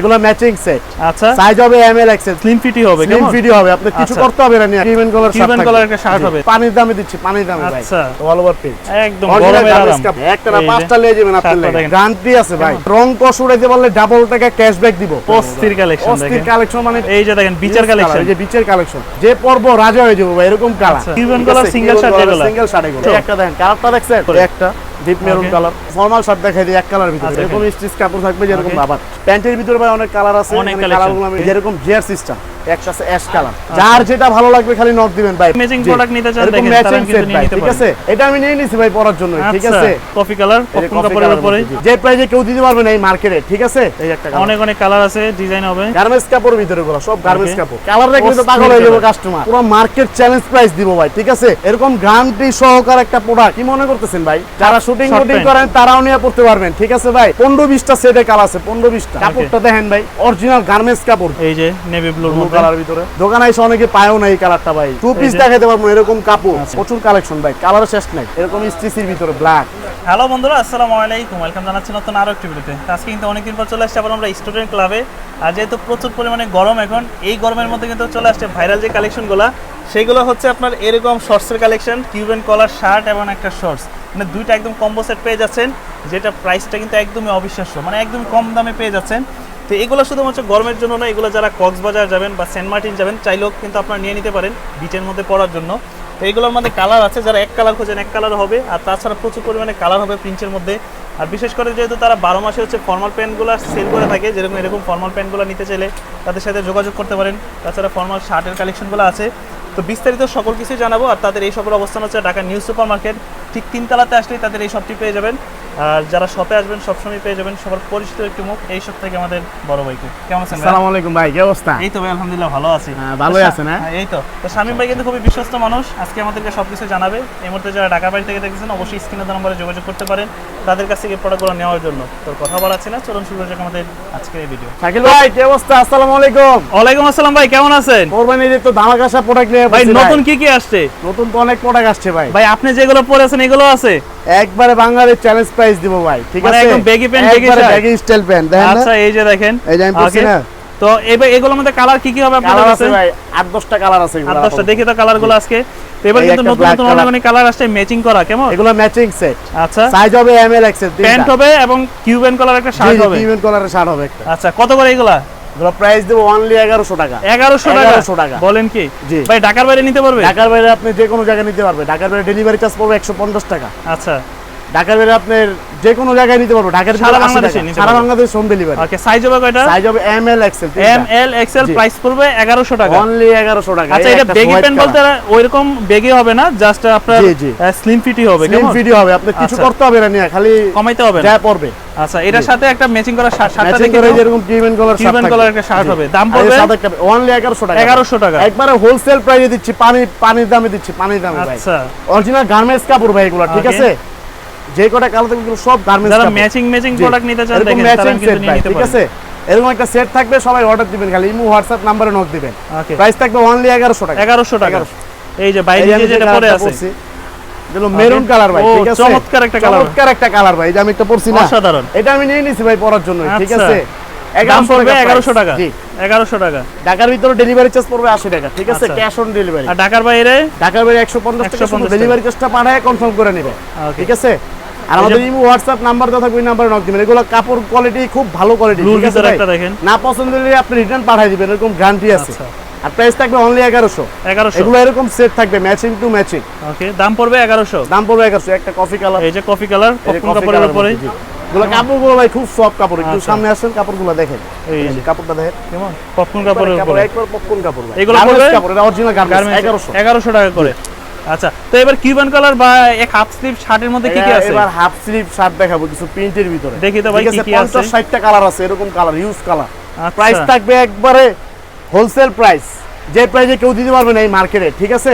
এগুলো matching set আচ্ছা। Size হবে এম এল এক্সেল স্লিম ফিটই হবে স্লিম ভিডিও হবে আপনি কিছু আচ্ছা। করতে হবে না নিয়ে কিউবেন কলার Cuban color একটা shirt হবে। পানির দামে দিচ্ছি পানির দামে ভাই। আচ্ছা। অল ওভার পেজ একদম গরমের আরাম। একটা না পাঁচটা নিয়ে যাবেন দেখেন। গ্যারান্টি আছে ভাই। রং কস উড়াইতে পারলে ডাবল টাকা ক্যাশব্যাক দিব। অস্থির কালেকশন অস্থির কালেকশন মানে এই যে দেখেন বিচার কালেকশন এই যে বিচের কালেকশন যে পর্ব রাজা হয়ে যাব ভাই এরকম colour. Cuban color single shirt যেগুলো। সিঙ্গেল শার্ট এগুলো। একটা দেখেন কালারটা দেখছেন? একটা। Deep maroon colour formal shirt দেখাই দিই এক কালার ভিতরে। আচ্ছা, এরকম স্টিচ কাপড় থাকবে যেরকম আবার। প্যান্টের ভিতরে ভাই অনেক কালার আছে অনেক কালার collection। কালারগুলো যেরকম জিয়ার সিস্টেম যার যেটা ভালো লাগবে খালি নক দিবেন ভাই। নিতে চান দেখেন, ভাই, ঠিক আছে? এটা আমি নিয়ে নিছি ভাই পরার জন্য ঠিক আছে? কফি কালার এই যে পপকর্ন coffee কাপড়ের উপরে যে প্রাইজে কেউ দিতে পারবে না এই মার্কেটে ঠিক আছে? এই একটা অনেক অনেক কালার আছে ডিজাইন হবে। গার্মেন্টস কাপড়ের ভিতরে গুলো সব গার্মেন্টস কাপড়। কালার দেখলে তো পাগল হয়ে যাব কাস্টমার পুরো মার্কেট চ্যালেঞ্জ প্রাইস দিব ভাই ঠিক আছে? এরকম গ্যারান্টি সহকার একটা প্রোডাক্ট কি মনে করতেছেন ভাই? যারা শুটিং শুটিং করেন তারাও নিয়ে পড়তে পারবেন ঠিক আছে ভাই? পনেরো বিশটা সেটে কালার আছে পনেরো বিশটা। কাপড়টা দেখেন ভাই অরিজিনাল গার্মেন্টস কাপড়। এই যে নেভি ব্লুর মধ্যে কালার ভিতরে। দোকানে এসে অনেকে পায়ও না এই কালারটা ভাই। টু পিস দেখাতে পারব এরকম কাপড়। আচ্ছা। প্রচুর কালেকশন ভাই কালার শেষ নাই। এরকম স্টিচির ভিতরে ব্ল্যাক হ্যালো বন্ধুরা আসসালামু আলাইকুম। ওয়েলকাম জানাচ্ছি নতুন আরও একটি ভিডিওতে। আজকে কিন্তু অনেকদিন পর চলে আসছে আবার আমরা স্টুডেন্ট ক্লাবে আর যেহেতু প্রচুর পরিমাণে গরম এখন এই গরমের মধ্যে কিন্তু চলে আসছে ভাইরাল যে কালেকশনগুলো সেগুলো হচ্ছে আপনার এরকম শর্টসের কালেকশন কিউবেন কলার শার্ট এবং একটা শর্টস মানে দুইটা একদম কম্বো সেট পেয়ে যাচ্ছেন যেটা প্রাইসটা কিন্তু একদমই অবিশ্বাস্য মানে একদম কম দামে পেয়ে যাচ্ছেন। তো এগুলো শুধুমাত্র গরমের জন্য না এগুলো যারা কক্সবাজার যাবেন বা সেন্ট মার্টিন যাবেন, চাইলেও কিন্তু আপনারা নিয়ে নিতে পারেন বিচের মধ্যে পড়ার জন্য। তো এগুলোর মধ্যে কালার আছে, যারা এক কালার খোঁজেন এক কালার হবে, আর তাছাড়া প্রচুর পরিমাণে কালার হবে প্রিন্টের মধ্যে। আর বিশেষ করে যেহেতু তারা বারো মাসে হচ্ছে ফর্মাল প্যান্টগুলো সেল করে থাকে যেরকম এরকম ফর্মাল প্যান্টগুলো নিতে চাইলে তাদের সাথে যোগাযোগ করতে পারেন। তাছাড়া ফর্মাল শার্টের কালেকশনগুলো আছে। তো বিস্তারিত সকল কিছুই জানাব আর তাদের এই সবের অবস্থান হচ্ছে ঢাকা নিউ সুপার মার্কেট ঠিক তিনতলাতে আসলেই তাদের এই শপটি পেয়ে যাবেন। আর যারা শপে আসবেন সবসময় পেয়ে যাবেন। সবার পরিচিত একটি মুখ এই সব থেকে আমাদের বড় ভাইকে। কেমন আছেন? আসসালামু আলাইকুম ভাই কি অবস্থা? এই তো ভাই আলহামদুলিল্লাহ ভালো আছি। হ্যাঁ, ভালোই আছেন, হ্যাঁ? এই তো। তো শামীম ভাই কিন্তু খুবই বিশ্বস্ত মানুষ। আজকে আমাদেরকে সবকিছু জানাবে। এই মুহূর্তে যারা ঢাকা বাড়ি থেকে দেখছেন অবশ্যই স্ক্রিনে নম্বরে যোগাযোগ করতে পারেন। তাদের কাছ থেকে প্রোডাক্টগুলো নেওয়ার জন্য। তোর কথা বলাচ্ছি না চলুন শুরু হচ্ছে আমাদের আজকের এই ভিডিও শাকিল ভাই কি অবস্থা? আসসালামু আলাইকুম। ওয়ালাইকুম আসসালাম ভাই কেমন আছেন? কোরবানি ঈদের তো ধামাকাশা প্রোডাক্ট নিয়ে ভাই নতুন কি কি আসছে? নতুন তো অনেক প্রোডাক্ট আসছে ভাই। ভাই আপনি যেগুলো পরেছেন এগুলো আছে? একবারে বাঙালির চ্যালেঞ্জ প্রাইস দিব ভাই ঠিক মানে আছে? একদম baggy pant baggy style pant দেখেন আচ্ছা এই যে দেখেন। এই যে আমি পরছি না? তো এবার এগুলোর মধ্যে কালার কি কি হবে আপনাদের কাছে? ভাই আট দশটা কালার আছে এগুলো দশটা দেখি তো কালারগুলো আজকে। তো এবার কিন্তু নতুন নতুন অনেক অনেক কালার আসছে ম্যাচিং করা কেমন? এগুলো ম্যাচিং সেট আচ্ছা। সাইজ হবে এম এল এক্সেল প্যান্ট হবে এবং কিউবেন কালার একটা শার্ট হবে। ইভেন্ট কালারের শার্ট হবে একটা। আচ্ছা কত করে এগুলা? এগুলো প্রাইস দেবো অনলি এগারোশো টাকা। এগারোশো টাকা? 1100 টাকা। বলেন কি? জি। ভাই ঢাকার বাইরে নিতে পারবে? ঢাকার বাইরে আপনি যে কোনো জায়গায় নিতে পারবে। ঢাকার বাইরে ডেলিভারি চার্জ পড়বে একশো পঞ্চাশ টাকা। আচ্ছা। ঢাকার বাইরে আপনার যে কোনো জায়গায় নিতে পারবে। ঢাকার সারা বাংলাদেশে সারা Bangladesh home delivery okay size হবে কয়টা? সাইজ হবে M L XL M L XL price পড়বে এগারোশো টাকা। অনলি এগারোশো টাকা। আচ্ছা এটা বেগি প্যান্ট বলতে ওইরকম বেগি হবে না জাস্ট আপনার। স্লিম ফিটই হবে কেমন? ভিডিও হবে আপনি কিছু আচ্ছা। করতে হবে না নিয়ে খালি কমাইতে হবে না। যা পড়বে। আচ্ছা এটার সাথে একটা ম্যাচিং করা শার্ট শার্টটা দেখে করে দাও। যেরকম কিউবেন কালার Cuban একটা shirt হবে। দাম পড়বে? অনলি এগারোশো টাকা। এগারোশো টাকা। একবারে হোলসেল প্রাইসে দিচ্ছি পানি পানির দামে দিচ্ছি পানির দামে ভাই। আচ্ছা। অরিজিনাল গার্মেন্টস কাপড় ভাই এগুলো ঠিক আছে? যে কটা কালো থাকবে সব গার্মেন্টস যারা ম্যাচিং ম্যাচিং প্রোডাক্ট নিতে চান দেখেন তারা কিন্তু নিয়ে নিতে ঠিক আছে? এরকম একটা সেট থাকবে সবাই অর্ডার দিবেন খালি। ইমো হোয়াটসঅ্যাপ নাম্বারে নক দিবেন। ওকে প্রাইস থাকবে অনলি এগারোশো টাকা। এগারোশো টাকা। এই যে বাইরে যে যেটা পরে আছে। এগুলো মেরুন কালার ভাই ঠিক আছে? চমৎকার একটা colour। চমৎকার একটা কালার ভাই এই যে আমি একটা পরছি না। অসাধারণ। এটা আমি নিয়ে নিছি ভাই পরার জন্য ঠিক আচ্ছা। আছে? দাম পড়বে টাকা এগারোশো price। টাকা। জি। এগারোশো টাকা। ঢাকার ভিতরে ডেলিভারি চার্জ পড়বে আশি টাকা ঠিক আছে। ক্যাশ অন ডেলিভারি আর ঢাকার বাইরে? ঢাকার বাইরে একশো পঞ্চাশ টাকা 150 টাকা। ডেলিভারি চার্জটা পাঠায় কনফার্ম করে নেবে ঠিক আছে? আর আমাদের ইমো হোয়াটসঅ্যাপ নাম্বার দেওয়া থাকবে ওই নাম্বারে নক দিবেন। এগুলো কাপড় কোয়ালিটি খুব ভালো কোয়ালিটি ঠিক আছে একটা দেখেন। না পছন্দ হলে আপনি রিটার্ন পাঠিয়ে দিবেন এরকম গ্যারান্টি আছে। আচ্ছা। আর প্রাইস থাকবে অনলি এগারোশো। এগারোশো। এগুলো এরকম সেট থাকবে ম্যাচিং টু ম্যাচিং ওকে দাম পড়বে এগারোশো। দাম পড়বে এগারোশো একটা কফি কালার এই যে কফি কালার পপকর্ন কাপড়ের উপরে এগুলো কাপড়গুলো ভাই খুব সফট কাপড় একটু আচ্ছা। সামনে আসেন কাপড়গুলো দেখেন। এই যে। কাপড়টা দেখেন। কেমন? পপকর্ন কাপড়ের কাপড় উপরে। একবার পপকর্ন কাপড় এগুলো কাপড় এটা অরিজিনাল গার্মেন্টস এগারোশো। এগারোশো টাকা করে। আচ্ছা তো এবার কিউবান কালার বা এক হাফ স্লিভ শার্টের মধ্যে কি কি আছে? এবার হাফ স্লিভ শার্ট দেখাবো কিছু প্রিন্টের ভিতরে। দেখি তো ভাই কি কি আছে। 50 60টা কালার আছে এরকম কালার ইউজ কালার। আচ্ছা। প্রাইস থাকবে একবারে হোলসেল প্রাইস যে প্রাইসে কেউ দিতে পারবে না এই মার্কেটে ঠিক আছে?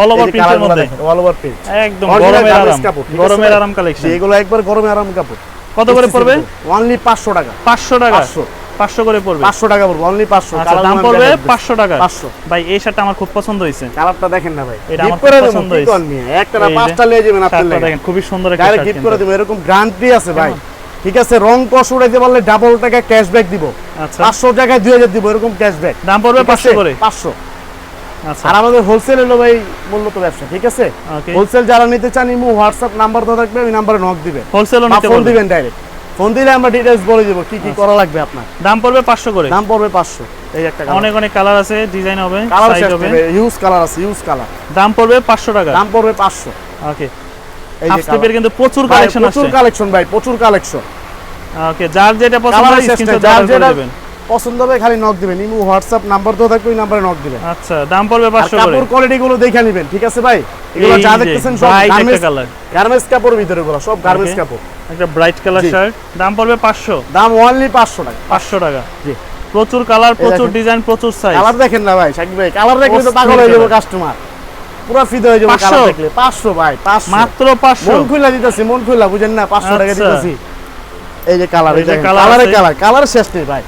অল ওভার প্রিন্টের মধ্যে। অল ওভার প্রিন্ট একদম গরমের আরাম গরমের আরাম কালেকশন এগুলো একবার গরমে আরাম কাপড়। কত করে পড়বে? অনলি 500 টাকা। পাঁচশো টাকা। 500 পাঁচশো করে পড়বে। 500 টাকা পড়বে অনলি 500 আচ্ছা দাম পড়বে পাঁচশো টাকা 500 ভাই এই শার্টটা আমার খুব পছন্দ হয়েছে। কালারটা দেখেন না ভাই। এটা আমার খুব পছন্দ হয়েছে। একটা না পাঁচটা নিয়ে যাবেন আপনার লাগে। দেখেন খুবই সুন্দর একটা শার্ট গিফট করে দেবো এরকম গ্যারান্টি আছে ভাই। ঠিক আছে রং কস উড়াইতে পারলে ডাবল টাকা ক্যাশব্যাক দিব। আচ্ছা। পাঁচশো টাকায় দুই হাজার দিব এরকম ক্যাশব্যাক দাম পড়বে পাঁচশো করে? পাঁচশো। আচ্ছা। আর আমাদের হোলসেল হলো ভাই মূলত ব্যবসা ঠিক আছে? হোলসেল যারা নিতে চান ইমু হোয়াটসঅ্যাপ নাম্বার তো থাকবে ওই নাম্বারে নক দিবেন হোলসেলও বা নিতে ফোন দিবেন ডাইরেক্ট ফোন দিলে আমরা ডিটেইলস বলে দিব কি কি আচ্ছা। করা লাগবে আপনার। দাম পড়বে পাঁচশো করে? দাম পড়বে পাঁচশো। এই একটা অনেক অনেক কালার আছে ডিজাইন হবে সাইজ হবে। ইউজ কালার আছে ইউজ কালার দাম পড়বে পাঁচশো টাকা। দাম পড়বে পাঁচশো। ওকে এই যে স্লিপের কিন্তু প্রচুর কালেকশন আছে প্রচুর কালেকশন ভাই প্রচুর কালেকশন ওকে যার যেটা পছন্দ হয় স্ক্রিনশট দিয়ে দেবেন। পছন্দ হবে খালি নক দিবেন। ইমু হোয়াটসঅ্যাপ নাম্বার তো থাকবে ওই নাম্বারে নক দিবেন। আচ্ছা দাম পড়বে আর পাঁচশো করে কাপড় কোয়ালিটি গুলো দেখে নেবেন ঠিক আছে ভাই? এগুলো যা দেখতেছেন সব গার্মেন্টস কালার গার্মেন্টস কাপড় ভিতরে গুলো সব গার্মেন্টস কাপড়। একটা ব্রাইট কালার শার্ট দাম পড়বে পাঁচশো? দাম অনলি পাঁচশো টাকা। পাঁচশো টাকা। জি। প্রচুর কালার প্রচুর ডিজাইন প্রচুর সাইজ কালার দেখেন না ভাই শাকিব ভাই। কালার দেখলে তো পাগল হয়ে যাব। কাস্টমার পুরো ফিদে হয়ে যাব 500? কালার দেখলে। পাঁচশো ভাই পাঁচশো। মাত্র পাঁচশো। মন খুলা দিতেছি মন খুলা বুঝেন না পাঁচশো টাকা আচ্ছা। দিতেছি। এই যে কালার এই যে কালারে কালার কালার শেষ নেই ভাই।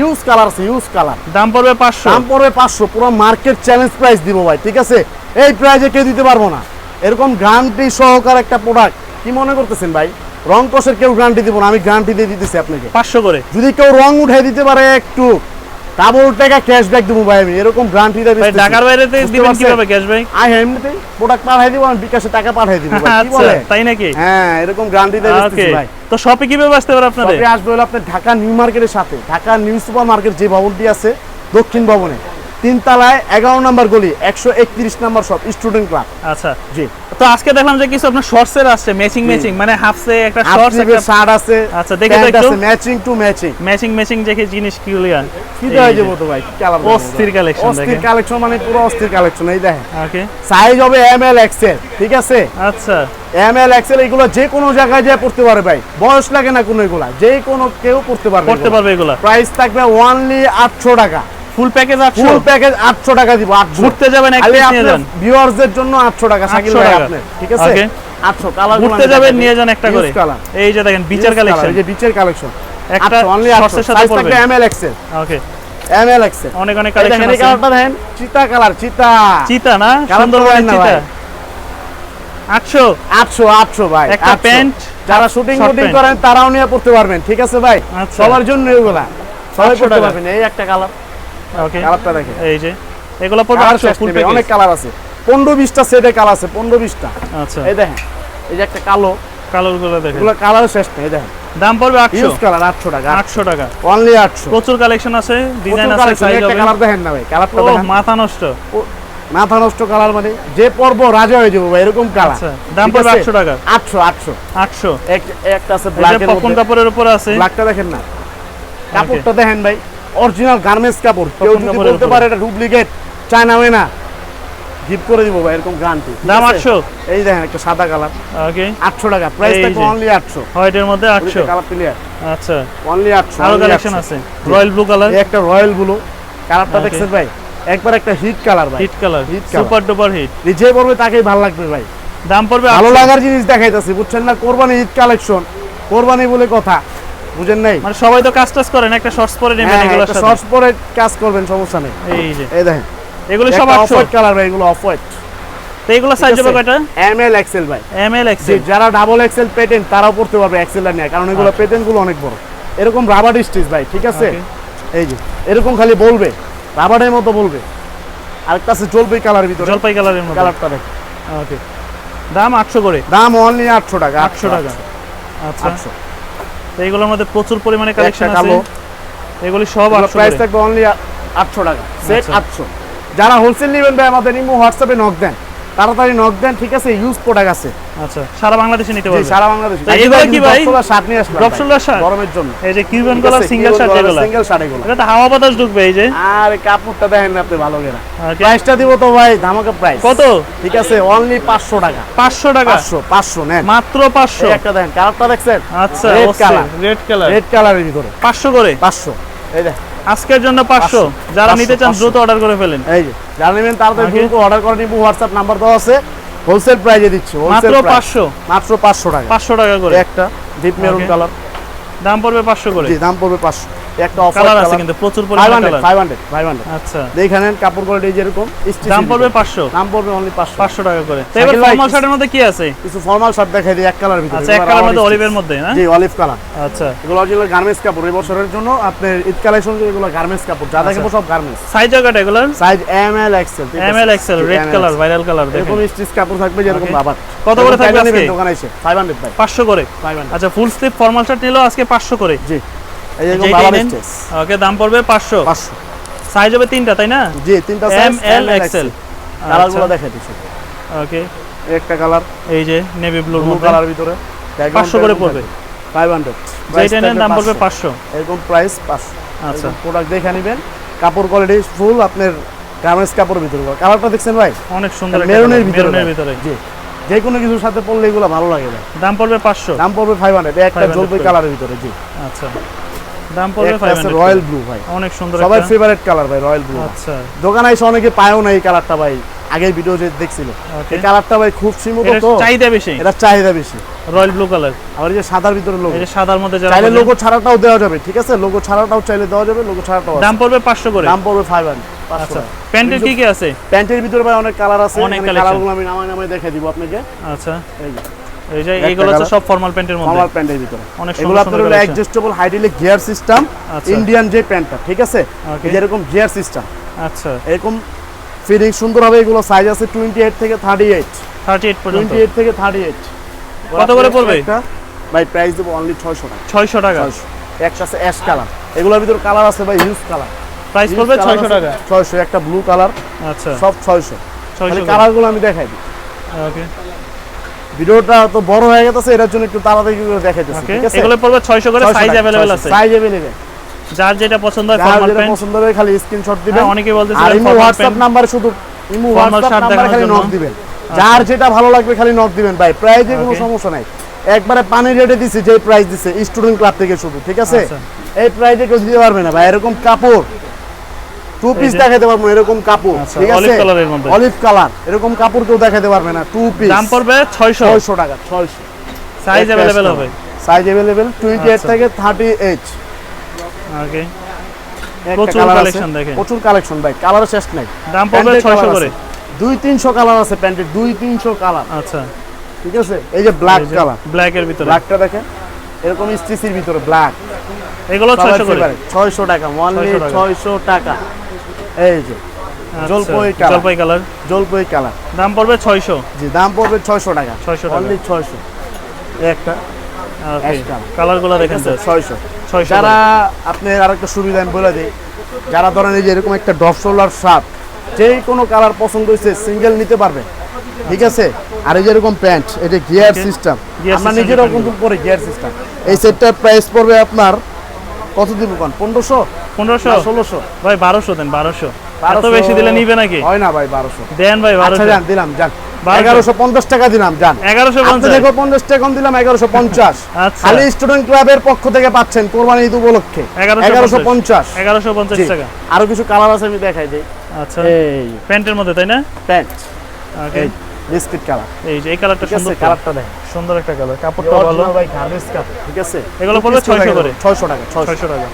ইউজ কালার আছে ইউজ কালার দাম পড়বে পাঁচশো। দাম পড়বে পাঁচশো। পুরো মার্কেট চ্যালেঞ্জ প্রাইস দিব ভাই ঠিক আছে? এই প্রাইজে কেউ দিতে পারব না। এরকম গ্যারান্টি সহকার একটা প্রোডাক্ট কি মনে করতেছেন ভাই? রং কষের কেউ গ্যারান্টি দিব না আমি গ্যারান্টি দিয়ে দিতেছি আপনাকে। পাঁচশো করে। যদি কেউ রং উঠে দিতে পারে একটু। ডাবল টাকা ক্যাশব্যাক দেবো ভাই আমি। এরকম গ্যারান্টি দিয়ে ঢাকার বাইরে দিবেন কীভাবে আই প্রোডাক্ট পাঠাই দিব আর বিকাশে টাকা পাঠাই দিব ভাই, আচ্ছা বলে? তাই নাকি? হ্যাঁ এরকম গ্যারান্টি দিয়ে ওকে দিতেছি ভাই। তো শপে কীভাবে আসতে পারে আপনাদের? তবে আসবে হলো আপনার ঢাকা নিউ মার্কেটের সাথে। ঢাকা নিউ সুপার মার্কেট যে ভবনটি আছে দক্ষিণ ভবনে। তিন তলায় এগারো নম্বর গলি একশো একত্রিশ নম্বর সব স্টুডেন্ট ক্লাব আচ্ছা। জি। তো আজকে দেখলাম যে কিছু আপনার শর্টসের আসছে ম্যাচিং ম্যাচিং মানে হাফসে একটা শর্টস একটা শার্ট আছে আচ্ছা, দেখে তো একটু। Matching to matching matching matching দেখে জিনিস ক্লিয়ার কি যাব তো ভাই কালার অস্থির collection অস্থির কালেকশন মানে পুরো অস্থির কালেকশন এই দেখেন। ওকে সাইজ হবে এম এল এক্সেল ঠিক আছে? আচ্ছা। এম এল এক্সেল এগুলো যে কোনো জায়গায় যায় পড়তে পারে ভাই। বয়স লাগে না কোনো এগুলা যে কোনো কেউ পড়তে পারবে করতে পারবে এগুলা। প্রাইস থাকবে ওনলি আটশো টাকা। ফুল প্যাকেজ আটশো? ফুল প্যাকেজ আটশো টাকা দিব ঘুরতে যাবেন এক নিয়ে যান। জন্য আটশো টাকা শাকিল 800 ভাই টাকা। ঠিক আছে? Okay. আটশো কালার ঘুরতে যাবেন নিয়ে যান একটা করে। এই যে দেখেন বিচার কালেকশন এই যে বিচের কালেকশন একটা অনলি shorts আটশো। এর সাথে পড়বে থাকবে M L XL okay M L XL অনেক অনেক কালেকশন আছে। কালারটা দেখেন চিতা কালার চিতা। চিতা না? সুন্দরবনের চিতা। ভাই। আটশো। আটশো আটশো ভাই একটা প্যান্ট, যারা শুটিং শুটিং করেন তারাও নিয়ে পড়তে পারবেন ঠিক আছে ভাই? আচ্ছা। সবার জন্য এগুলা। সবাই পড়তে পারবেন এই একটা কালার ওকে কালারটা দেখেন। এই যে এগুলো পড়বে ফুল অনেক কালার আছে। পনেরো বিশটা সেটে কালার আছে পনেরো বিশটা। আচ্ছা। এই দেখেন এই যে একটা কালো কালারগুলো দেখেন। এগুলো কালার শেষ নেই দেখেন। দাম পড়বে আটশো। ইউজ কালার আটশো টাকা আটশো। টাকা। অনলি আটশো। প্রচুর কালেকশন আছে ডিজাইন আছে সাইজ হবে। কালার দেখেন না ভাই কালারটা দেখেন। মাথা নষ্ট। মাথা নষ্ট কালার মানে যে পর্ব রাজা হয়ে যাব এরকম কালার আচ্ছা দাম পড়বে আটশো টাকা। আটশো আটশো। আটশো। এক- একটা আছে এই যে ব্ল্যাকের কাপড়ের উপর আছে। ব্ল্যাকটা দেখেন না। কাপড়টা দেখেন ভাই। অরিজিনাল গার্মেন্টস কাপড়। কেউ যদি বলতে পারে এটা ডুপ্লিকেট চায়না হয় না। গিফট করে দিব ভাই এরকম গ্যারান্টি দাম আটশো? এই দেখেন একটা সাদা কালার ওকে আটশো টাকা। প্রাইস থাকবে। অনলি আটশো। হোয়াইটের মধ্যে আটশো। কালার ক্লিয়ার আচ্ছা। অনলি আটশো আরও কালেকশন আছে। রয়্যাল ব্লু কালার একটা রয়্যাল ব্লু কালারটা দেখছেন ভাই? একবার একটা হিট কালার ভাই। Hit colour colour। Super duper hit যে পড়বে তাকেই ভালো লাগবে ভাই। দাম পড়বে ভালো লাগার জিনিস দেখাইতেছি বুঝছেন না? কোরবানি ঈদ কালেকশন কোরবানি বলে কথা। বুঝেন নাই? মানে সবাই তো কাজ টাজ করেন একটা শর্টস পরে নেবেন হ্যাঁ, একটা সাথে। শর্টস পরে কাজ করবেন সমস্যা নেই। এই যে। এই দেখেন। এগুলো সব অফ হোয়াইট কালার ভাই এগুলো অফ হোয়াইট তো এগুলো সাইজ হবে কয়টা? এম এল এক্সেল ভাই। এম এল এক্সেল যারা ডাবল এক্সেল পেটেন্ট তারাও পড়তে পারবে এক্সেল নিয়ে কারণ এগুলো আচ্ছা। পেটেন্টগুলো অনেক বড়। এরকম রাবার স্টিচ ভাই ঠিক আছে? এই যে এরকম খালি বলবে রাবারের মতো বলবে। আরেকটা আছে জলপাই কালার ভিতরে। জলপাই কালারের মধ্যে কালারটা দেখ ওকে দাম আটশো করে? দাম অনলি আটশো টাকা। আটশো টাকা। আচ্ছা। আটশো। তো এগুলোর মধ্যে প্রচুর পরিমাণে কালেকশন আছে। এগুলি সব আটশো প্রাইস থাকবে অনলি আটশো টাকা। সেট আচ্ছা। আটশো। যারা হোলসেল নেবেন ভাই আমাদের ইমো হোয়াটসঅ্যাপে নক দেন। তাড়াতাড়ি নক দেন ঠিক আছে? ইউজ প্রোডাক্ট আছে। আচ্ছা সারা বাংলাদেশে নিতে পারবে। সারা বাংলাদেশে। এগুলো কি ভাই? শার্ট নিয়ে আসলাম ভাই, shoulder গরমের জন্য। এই যে কিউবেন কালার সিঙ্গেল শার্ট যেগুলো সিঙ্গেল শার্ট এগুলো। এটা তো হাওয়া বাতাস ঢুকবে এই যে। আর কাপড়টা দেখেন না আপনি ভালো করে। Okay. প্রাইসটা দিব তো ভাই ধামাকা প্রাইস কত? ঠিক আছে অনলি পাঁচশো টাকা। পাঁচশো টাকা? পাঁচশো পাঁচশো নেন। মাত্র পাঁচশো? এই একটা দেখেন কালারটা দেখছেন? আচ্ছা red color। Red colour red কালারের ভিতরে। পাঁচশো করে? পাঁচশো। এই দেখ আজকের জন্য পাঁচশো। যারা নিতে চান 500 দ্রুত অর্ডার করে ফেলেন। এই যে যারা নেবেন তাড়াতাড়ি দ্রুত অর্ডার করে নিব হোয়াটসঅ্যাপ নাম্বার দেওয়া আছে। হোলসেল প্রাইজে দিচ্ছি মাত্র হোলসেল প্রাইস পাঁচশো। মাত্র পাঁচশো টাকা। পাঁচশো টাকা করে। একটা ডিপ মেরুন. কালার দাম পড়বে পাঁচশো করে। জি দাম পড়বে পাঁচশো। একটা অফার কালার আছে কিন্তু প্রচুর পরিমাণে hundred colour five hundred five hundred আচ্ছা। দেখেন কাপড় কোয়ালিটি যেরকম দাম পড়বে ভিতরে। পাঁচশো। দাম পড়বে অনলি পাঁচশো। পাঁচশো টাকা করে। তো এবার ফর্মাল শার্টের মধ্যে কি আছে? কিছু ফর্মাল শার্ট দেখাই দিই এক কালার ভিতরে। আচ্ছা এক কালার মধ্যে অলিভের মধ্যে না? জি অলিভ কালার আচ্ছা। এগুলো অরিজিনাল গার্মেন্টস কাপড়। এই বছরের জন্য আপনার ঈদ কালেকশন এগুলো গার্মেন্টস কাপড়। যা দেখাবো সব গার্মেন্টস সাইজ জায়গাটা এগুলোর? Size M L XL M L XL red colour viral colour এরকম স্টিচ কাপড় থাকবে যেরকম. বাবার কত করে থাকবে আজকে? দোকানে এসে ফাইভ হান্ড্রেড ভাই। পাঁচশো করে? ফাইভ হান্ড্রেড আচ্ছা ফুল স্লিভ ফর্মাল শার্ট নিলেও আজকে পাঁচশো করে? জি। বাবার ওকে দাম পড়বে পাঁচশো। পাঁচশো। সাইজ হবে তিনটা তাই না? জি তিনটা এম এল এক্সেল কালারগুলো দেখাই দিচ্ছি। ওকে একটা কালার এই যে নেভি ব্লু কালার ভিতরে। পাঁচশো করে পড়বে। ফাইভ হান্ড্রেড যেটা নেন দাম পড়বে পাঁচশো। এরকম প্রাইস পাঁচশো। আচ্ছা। প্রোডাক্ট দেখে নেবেন। কাপড় কোয়ালিটি ফুল আপনার গার্মেন্টস কাপড়ের ভিতরে। কালারটা দেখছেন ভাই? অনেক সুন্দর মেরুনের ভিতরে মেরুনের ভিতরে। জি। যে কোনো কিছুর সাথে পড়লে এগুলো ভালো লাগে দাম পড়বে পাঁচশো। দাম পড়বে ফাইভ হান্ড্রেড একটা 500 জলপাই কালারের ভিতরে জি। আচ্ছা। দাম পড়বে ফাইভ একটা রয়্যাল ব্লু ভাই। অনেক সুন্দর সবার ফেভারিট কালার ভাই রয়্যাল ব্লু আচ্ছা। দোকানে এসে অনেকে পায়ও না এই কালারটা ভাই আগের ভিডিও যে দেখছিল। এই কালারটা ভাই খুব সীমিত তো। চাহিদা বেশি? এটা চাহিদা বেশি। রয়্যাল ব্লু কালার আবার এই যে সাদার ভিতরে লোগো এই যে সাদার মধ্যে যারা চাইলে লোগো ছাড়াটাও দেওয়া যাবে ঠিক আছে? লোগো ছাড়াটাও চাইলে দেওয়া যাবে লোগো ছাড়াটাও দাম পড়বে পাঁচশো করে? দাম পড়বে আচ্ছা। প্যান্টের কি কি আছে? প্যান্টের ভিতরে ভাই অনেক কালার আছে অনেক কালারগুলো আমি নামায় নামায় দেখে দিব আপনাকে। আচ্ছা। এই যে। এই যে হচ্ছে সব ফর্মাল প্যান্টের মধ্যে। নরমাল প্যান্টের ভিতরে। অনেক এগুলো সুন্দর আপনার সুন্দর হলো adjustable hydraulic gear system Indian যে প্যান্টটা ঠিক আছে? এরকম গিয়ার সিস্টেম আচ্ছা। এরকম ফিটিং সুন্দর হবে এগুলো সাইজ আছে টোয়েন্টি এইট থেকে থার্টি এইট থার্টি এইট পর্যন্ত। টোয়েন্টি এইট থেকে থার্টি এইট কত করে পড়বে? ভাই প্রাইস দেবো অনলি ছয়শো টাকা। ছয়শো টাকা? একটা আছে অ্যাশ কালার এগুলোর ভিতরে কালার আছে ভাই হিউজ কালার প্রাইস পড়বে ছয়শো টাকা? ছয়শো একটা ব্লু কালার আচ্ছা। সব ছয়শো। ছয়শো কালারগুলো আমি দেখাই দিই। ওকে ভিডিওটা তো বড় হয়ে গেছে এটার জন্য একটু তাড়াতাড়ি করে দেখাইতেছি ঠিক আছে? এগুলো পড়বে ছয়শো করে সাইজ অ্যাভেলেবেল আছে। সাইজ অ্যাভেলেবেল যার যেটা পছন্দ হয় ফর্মাল প্যান্ট পছন্দ হবে খালি স্ক্রিনশট দিবেন। হ্যাঁ, অনেকে বলতেছে আর ইমো প্যান্ট নাম্বারে শুধু ইমো shirt নাম্বারে খালি নক দিবেন। যার যেটা ভালো লাগবে খালি নক দিবেন ভাই। প্রাইজে কোনো সমস্যা নাই। একবারে পানি রেটে দিছি যে প্রাইস দিছে স্টুডেন্ট ক্লাব থেকে শুধু ঠিক আছে? আচ্ছা। এই প্রাইজে কেউ দিতে পারবে না ভাই। এরকম কাপড় টু পিস দেখাতে পারব এরকম কাপড় আচ্ছা, ঠিক আছে? colour এর মধ্যে। অলিভ কালার এরকম কাপড় কেউ দেখাতে পারবে না টু পিস দাম পড়বে ছয়শো। ছয়শো টাকা ছয়শো। সাইজ অ্যাভেলেবেল হবে। সাইজ এইট আচ্ছা। থেকে থার্টি এইট ওকে একটা প্রচুর collection দেখেন। প্রচুর কালেকশন ভাই কালার শেষ নাই। দাম পড়বে প্যান্টের ছয়শো colour করে। আছে। দুই তিনশো কালার আছে প্যান্টের দুই তিনশো কালার আচ্ছা। ঠিক আছে? এই যে ব্ল্যাক কালার ব্ল্যাক এর ভিতরে। ব্ল্যাকটা দেখেন। এরকম স্টিচির ভিতরে ব্ল্যাক এগুলো ছয়শো করে। ছয়শো টাকা অনলি 600 টাকা। এই যে আচ্ছা, জলপাই colour। জলপাই কালার। জলপাই কালার। দাম পড়বে ছয়শো। জি দাম পড়বে ছয়শো টাকা। 600 টাকা। অনলি ছয়শো। একটা। ওকে colour। কালারগুলো দেখেন just। ছয়শো। ছয়শো যারা আপনি আরেকটা সুবিধা আমি বলে দিই যারা ধরেন এই যে এরকম একটা ডপ শোল্ডার শার্ট যে কোনো কালার পছন্দ হয়েছে সিঙ্গেল নিতে পারবে। ঠিক আছে? আর এই যে এরকম প্যান্ট এটা গিয়ার সিস্টেম আমরা নিজেরাও কিন্তু পরে গিয়ার সিস্টেম এই সেটটার প্রাইস পড়বে আপনার কত দিব কোন? পনেরোশো? পনেরোশো? ষোলোশো। ভাই বারোশো দেন বারোশো। এত বারোশো বেশি দিলে নিবে নাকি? হয় না ভাই বারোশো। দেন ভাই আচ্ছা বারোশো যান দিলাম যান। 1200 এগারোশো পঞ্চাশ টাকা দিলাম যান। এগারোশো আপনি পঞ্চাশ। দেখো টাকা কম দিলাম এগারোশো পঞ্চাশ। আচ্ছা। খালি স্টুডেন্ট ক্লাবের পক্ষ থেকে পাচ্ছেন কোরবানি ঈদ উপলক্ষে। 1150 এগারোশো পঞ্চাশ। এগারোশো পঞ্চাশ জি। টাকা। আরও কিছু কালার আছে আমি দেখাই দিই। আচ্ছা। এই। প্যান্টের মধ্যে তাই না? প্যান্ট। Okay biscuit colour. এই যে এই কালারটা সুন্দর কালারটা দেখ সুন্দর একটা কালার। কাপড়টা ভালো। ভাই গার্মেন্টস কাপড় ঠিক আছে? এগুলো পড়বে 600 করে। ছয়শো টাকা ছয়শো। ছয়শো টাকা।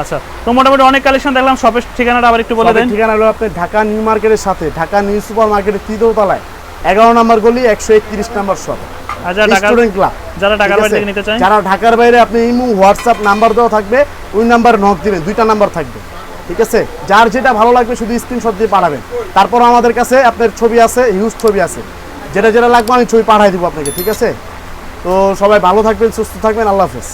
আচ্ছা তো মোটামুটি অনেক কালেকশন দেখলাম শপের ঠিকানাটা আবার একটু বলে দেন। ঠিকানা হলো আপনি ঢাকা নিউ মার্কেটের সাথে ঢাকা নিউ সুপার মার্কেটের তৃতীয় তলায় এগারো নম্বর গলি একশো একত্রিশ নম্বর শপ। আর যারা ঢাকার স্টুডেন্ট ক্লাব যারা ঢাকার বাইরে নিতে চায়? যারা ঢাকার বাইরে আপনি ইমো হোয়াটসঅ্যাপ নাম্বার দেওয়া থাকবে ওই নাম্বারে নক দিবেন দুইটা নাম্বার থাকবে। ঠিক আছে? যার যেটা ভালো লাগবে শুধু স্ক্রিনশট দিয়ে পাঠাবেন। তারপর আমাদের কাছে আপনার ছবি আছে হিউজ ছবি আছে। যেটা যেটা লাগবে আমি ছবি পাঠাই দিব আপনাকে, ঠিক আছে? তো সবাই ভালো থাকবেন, সুস্থ থাকবেন, আল্লাহ হাফেজ।